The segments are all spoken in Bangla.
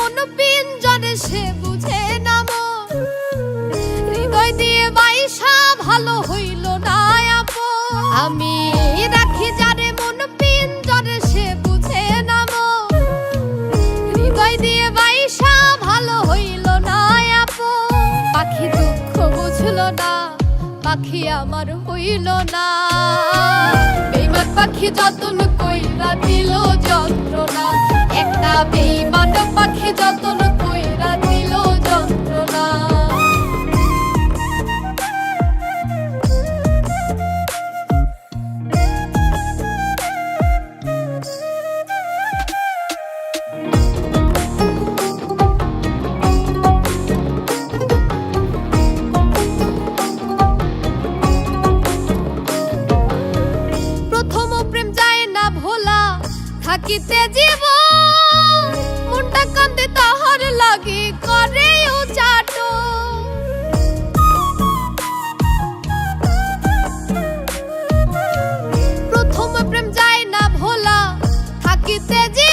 মন পিঞ্জরে সে বুঝে নাম হৃদয় দিয়ে বাইশা ভালো হইল না আপ আমি রাখি যারে মন পিঞ্জরে সে বুঝে নাম হৃদয় দিয়ে বাইশা ভালো হইল না আপ পাখি দুঃখ বুঝল না, পাখি আমার হইল না। বেমান পাখি যতন কইল থাকিতে জীব মনটা কান্দে তাহার লাগে করে ও চাটো প্রথম প্রেম যায় না ভোলা, থাকিতে জীব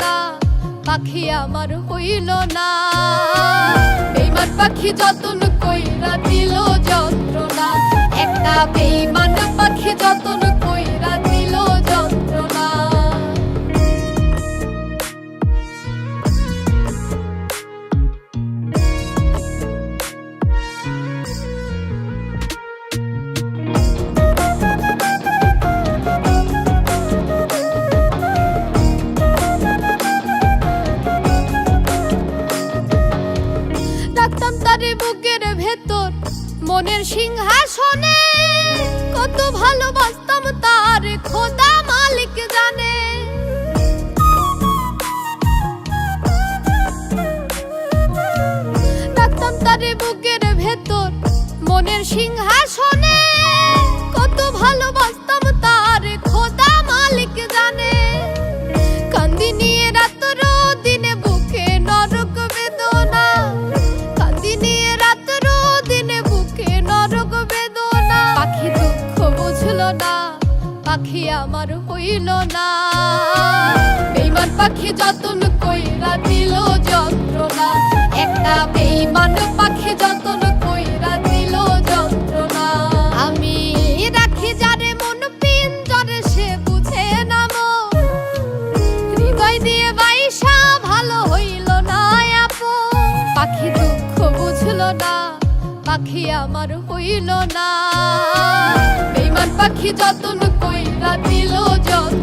না, পাখি আমার হইল না। বেইমান পাখি যতন কইরা দিল যন্ত্রণা। একটা বেইমান পাখি যতন তারে বুকের ভেতর মনের সিংহাসনে কত ভালোবাসতাম তার খোদা মালিক জানে। রাখতাম তার বুকের ভেতর মনের সিংহাসনে আমার হইল না। বেইমান পাখি যতন কইরা দিল যন্ত্রণা। একটা বেইমান পাখি যতন কইরা দিল যন্ত্রণা। আমি রাখি যারে মন পিঞ্জরে সে বুঝে নামো হৃদয় দিয়ে বাইসা ভালো হইল না আপো পাখি দুঃখ বুঝলো না। পাখি আমার হইল না। বেইমান পাখি যতন কইরা দিল যন্ত্রণা